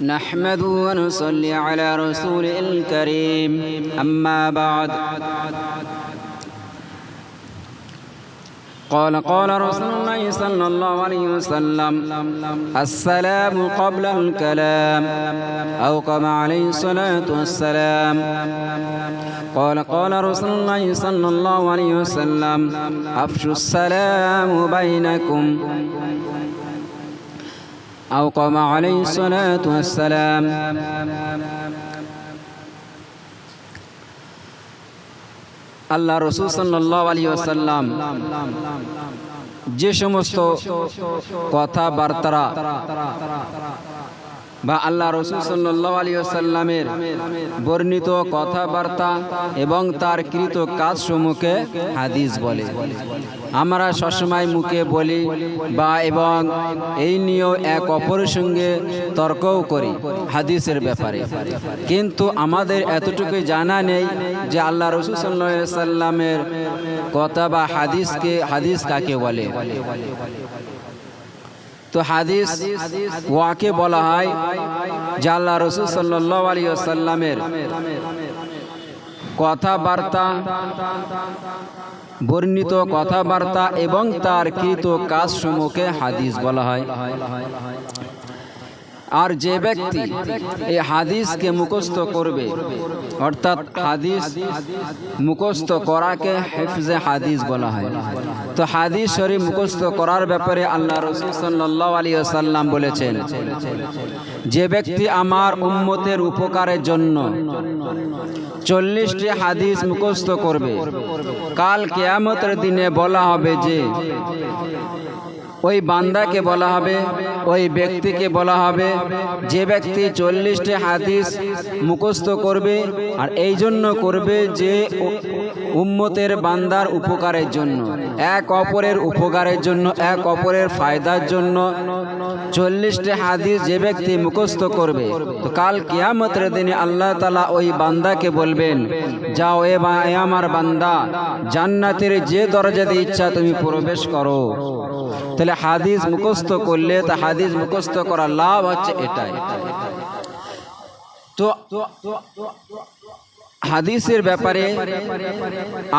نحمده ونصلي على رسوله الكريم. أما بعد. قال قال رسول الله صلى الله عليه وسلم السلام قبل الكلام أو كما عليه الصلاة والسلام. قال قال رسول الله صلى الله عليه وسلم أفشوا السلام بينكم. أو قام عليه الصلاة والسلام আল্লাহ রসুল সাল্লাহ আলী আসাল্লাম যে সমস্ত কথাবার্তারা বা আল্লাহ রসুল সাল্লাহ আলী আসাল্লামের বর্ণিত কথাবার্তা এবং তার কৃত কাজ সমূহকে হাদিস বলে। আমরা সবসময় মুখে বলি, বা এবং এই নিয়েও এক অপরের সঙ্গে তর্কও করি হাদিসের ব্যাপারে। কিন্তু আমাদের এতটুকু জানা নেই যে আল্লাহ রসুল সাল্লাহ সাল্লামের কথা বা হাদিসকে, হাদিস কাকে বলে? তো হাদিস ওয়াকে বলা হয় জাল্লা রসুল সাল্লাহ আলী আসাল্লামের কথাবার্তা, বর্ণিত কথাবার্তা এবং তার কৃত কাজ সমূহকে হাদিস বলা হয়। আর যে ব্যক্তি এই হাদিসকে মুখস্থ করবে, অর্থাৎ হাদিস মুখস্থ করাকে হেফজে হাদিস বলা হয়। তো হাদিস শরীফ মুখস্থ করার ব্যাপারে আল্লাহ রসুল সাল্লাহ আলী আসাল্লাম বলেছেন, যে ব্যক্তি আমার উম্মতের উপকারের জন্য চল্লিশটি হাদিস মুখস্থ করবে, কাল কেয়ামতের দিনে বলা হবে যে ওই বান্দাকে বলা হবে, ওই ব্যক্তিকে বলা হবে, যে ব্যক্তি চল্লিশটি হাদিস মুখস্থ করবে আর এই জন্য করবে যে উম্মতের বান্দার উপকারের জন্য, এক অপরের উপকারের জন্য, এক অপরের ফায়দার জন্য চল্লিশটি হাদিস যে ব্যক্তি মুখস্থ করবে, তো কাল কিয়ামতের দিনে আল্লাহ তালা ওই বান্দাকে বলবেন, যাও এ আমার বান্দা, জান্নাতের যে দরজাতে ইচ্ছা তুমি প্রবেশ করো। তাহলে হাদিস মুখস্থ করলে, তা হাদিস মুখস্থ করার লাভ হচ্ছে এটাই। তো হাদিসের ব্যাপারে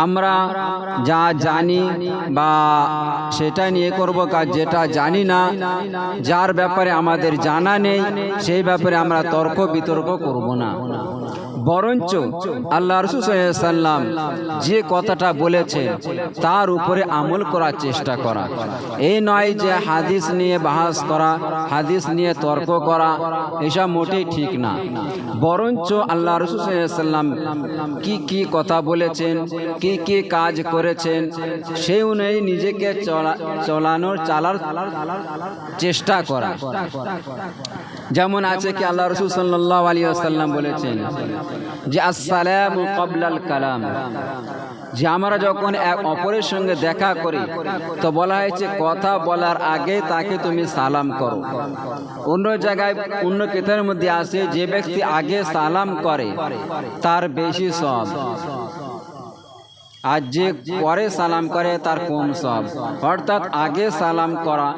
আমরা যা জানি বা সেটা নিয়ে করব কাজ, যেটা জানি না, যার ব্যাপারে আমাদের জানা নেই, সেই ব্যাপারে আমরা তর্ক বিতর্ক করব না। বরঞ্চ আল্লাহ রসুল্লাম যে কথাটা বলেছে তার উপরে আমল করার চেষ্টা করা। এই নয় যে হাদিস নিয়ে বাহাস করা, হাদিস নিয়ে তর্ক করা, এসব মোটেই ঠিক না। বরঞ্চ আল্লাহ রসুল্লাম কি কি কথা বলেছেন, কি কি কাজ করেছেন, সেই অনুযায়ী নিজেকে চলানোর, চালার চেষ্টা করা। যেমন আছে কি আল্লাহ রসুল সাল্লাহ আলী আসাল্লাম বলেছেন যে আসসালাম কবলাল কালাম। যে আমরা যখন এক অপরের সঙ্গে দেখা করি তো বলা হয়েছে কথা বলার আগে তাকে তুমি সালাম করো। অন্য জায়গায় অন্য কেতার মধ্যে আছে যে ব্যক্তি আগে সালাম করে তার বেশি সব আর যে পরে সালাম করে তার কম সব? অর্থাৎ আগে সালাম করা।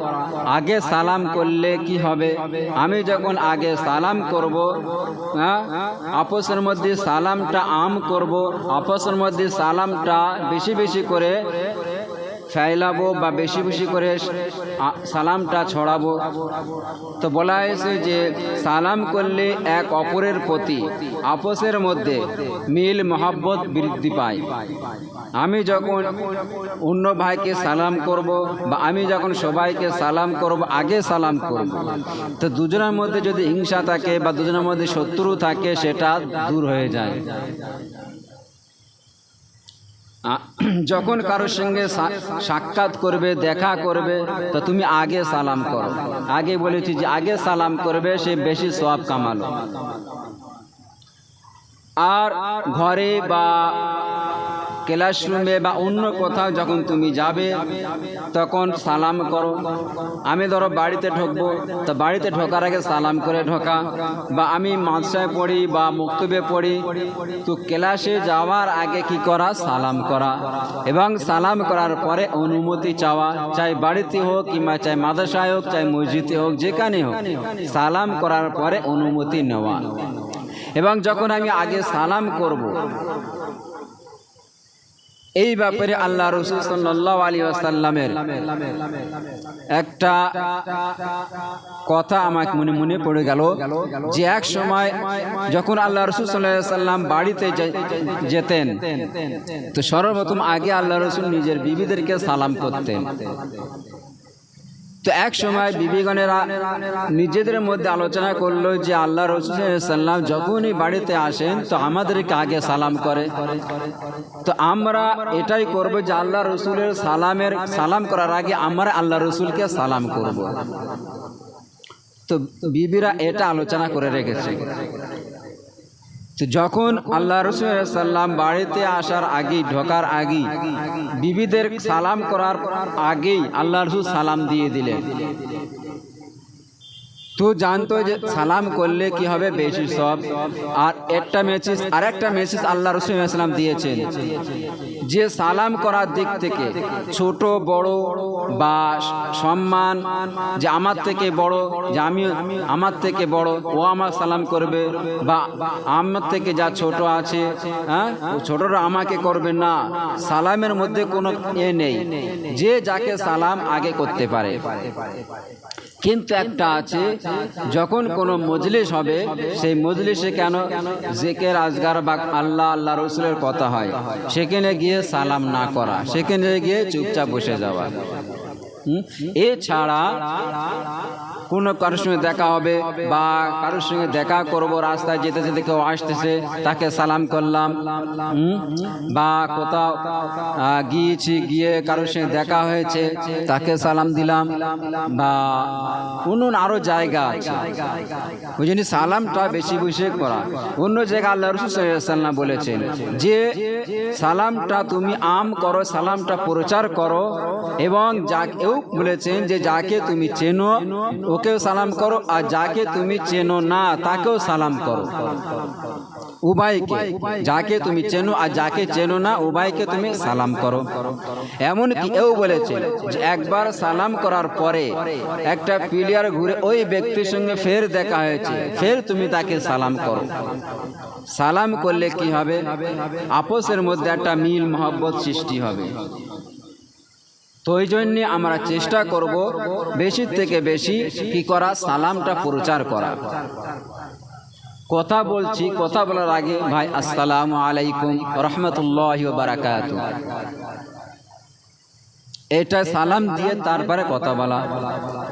আগে সালাম করলে কি হবে? আমি যখন আগে সালাম করব হ্যাঁ আপসের মধ্যে সালামটা আম করব, আপসের মধ্যে সালামটা বেশি বেশি করে ফেলাবো বা বেশি বেশি করে সালামটা ছড়াবো। তো বলা হয়েছে যে সালাম করলে এক অপরের প্রতি আপসের মধ্যে মিল, মহাব্বত বৃদ্ধি পায়। আমি যখন অন্য ভাইকে সালাম করব বা আমি যখন সবাইকে সালাম করব, আগে সালাম করব। তো দুজনের মধ্যে যদি হিংসা থাকে বা দুজনের মধ্যে শত্রু থাকে, সেটা দূর হয়ে যায়। যখন কারোর সঙ্গে সাক্ষাৎ করবে, দেখা করবে, তো তুমি আগে সালাম করো। আগে বলেছি যে আগে সালাম করবে, সে বেশি সব কামালো। আর ঘরে বা ক্লাসরুমে বা অন্য কোথাও যখন তুমি যাবে, তখন সালাম করো। আমি ধরো বাড়িতে ঢুকবো, তো বাড়িতে ঢোকার আগে সালাম করে ঢোকা। বা আমি মাদ্রাসায় পড়ি বা মুক্তবে পড়ি, তো ক্লাসে যাওয়ার আগে কি করা? সালাম করা। এবং সালাম করার পরে অনুমতি চাওয়া, চাই বাড়িতে হোক কিংবা চাই মাদ্রাসায় হোক, চাই মসজিদে হোক, যেখানে হোক। সালাম করার পরে অনুমতি নেওয়া। এবং যখন আমি আগে সালাম করব এই ব্যাপারে আল্লাহ রসুল সাল্লাহ আলী আসাল্লামের একটা কথা আমাকে মনে মনে পড়ে গেল যে এক সময় যখন আল্লাহ রসুল সাল্লাহ সাল্লাম বাড়িতে যেতেন, তো সর্বপ্রথম আগে আল্লাহ রসুল নিজের বিবিদেরকে সালাম করতেন। তো এক সময় বিবিগণেরা নিজেদের মধ্যে আলোচনা করল যে আল্লাহ রসুল সাল্লাম যখনই বাড়িতে আসেন, তো আমাদেরকে আগে সালাম করে। তো আমরা এটাই করব যে আল্লাহ রসুলের সালামের, সালাম করার আগে আমরা আল্লাহ রসুলকে সালাম করব। তো বিবিরা এটা আলোচনা করে রেখেছে। যখন আল্লাহ রসুল সাল্লাম বাড়িতে আসার আগে ঢোকার আগে বিবিদের সালাম করার আগেই আল্লাহ রসুল সালাম দিয়ে দিলেন। তো জানতো যে সালাম করলে কি হবে? বেশি সব। আর একটা মেসেজ আর একটা মেসেজ আল্লাহ রসুল দিয়েছেন। যে সালাম করার দিক থেকে ছোট, বড় বা সম্মান যে আমার থেকে বড়, যে আমি আমার থেকে বড়, ও আমার সালাম করবে বা আমার থেকে যা ছোট আছে হ্যাঁ? ছোটরা আমাকে করবে না। সালামের মধ্যে কোনো এ নেই। যে যাকে সালাম আগে করতে পারে। কিন্তু একটা আছে, যখন কোনো মজলিস হবে, সেই মজলিসে কেন জেকের, আজগার বা আল্লাহ আল্লাহ রসুলের কথা হয়? সেখানে গিয়ে সালাম না করা, সেখানে গিয়ে চুপচাপ বসে যাওয়া। এছাড়া কোনো কারোর সঙ্গে দেখা হবে বা কারোর সঙ্গে দেখা করব, রাস্তায় যেতে যেতে কেউ আসতেছে, তাকে সালাম করলাম বা কোথাও গিয়েছি, গিয়ে কারোর সঙ্গে দেখা হয়েছে, তাকে সালাম দিলাম, বা অন্য আরও জায়গা আছে। ওই জন্য সালামটা বেশি বেশি করা। অন্য জায়গায় আল্লাহ রসুল সাল্লাম বলেছেন যে, সালামটা তুমি আম করো, সালামটা প্রচার করো, এবং যা কেউ বলেছেন যে, যাকে তুমি চেনো ওকেও সালাম করো আর যাকে তুমি চেনো না, তাকেও সালাম করো। উভয়কে যাকে তুমি চেনো আর যাকে চেনো না উভয়কে তুমি সালাম করো। এমন কি এও বলেছে যে একবার সালাম করার পরে একটা প্লেয়ার ঘুরে ওই ব্যক্তির সঙ্গে ফের দেখা হয়েছে, ফের তুমি তাকে সালাম করো। সালাম করলে কি হবে? আপোষের মধ্যে একটা মিল মহব্বত সৃষ্টি হবে। তো ওই জন্যে আমরা চেষ্টা করব বেশি থেকে বেশি কি করা, সালামটা প্রচার করা। কথা বলছি, কথা বলার আগে ভাই, আসসালামু আলাইকুম রহমতুল্লাহ বারাকাত এটা সালাম দিয়ে তারপরে কথা বলা।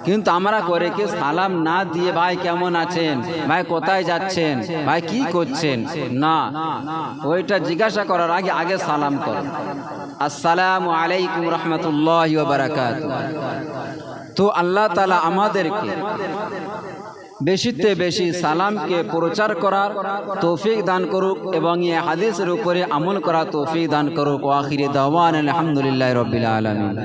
কিন্তু আমরা করে কি সালাম না দিয়ে, ভাই, কেমন আছেন? ভাই, কোথায় যাচ্ছেন? ভাই, কি করছেন? না, ওইটা জিজ্ঞাসা করার আগে আগে সালাম কর। আসসালামু আলাইকুম রহমতুল্লাহ বারাকাত তো আল্লাহ তালা আমাদেরকে বেশিতে বেশি সালামকে প্রচার করার তৌফিক দান করুক এবং এ হাদিসের উপরে আমল করা তৌফিক দান করুক। ও আখিরে দাওয়ান আলহামদুলিল্লাহ রবিল আলমিন।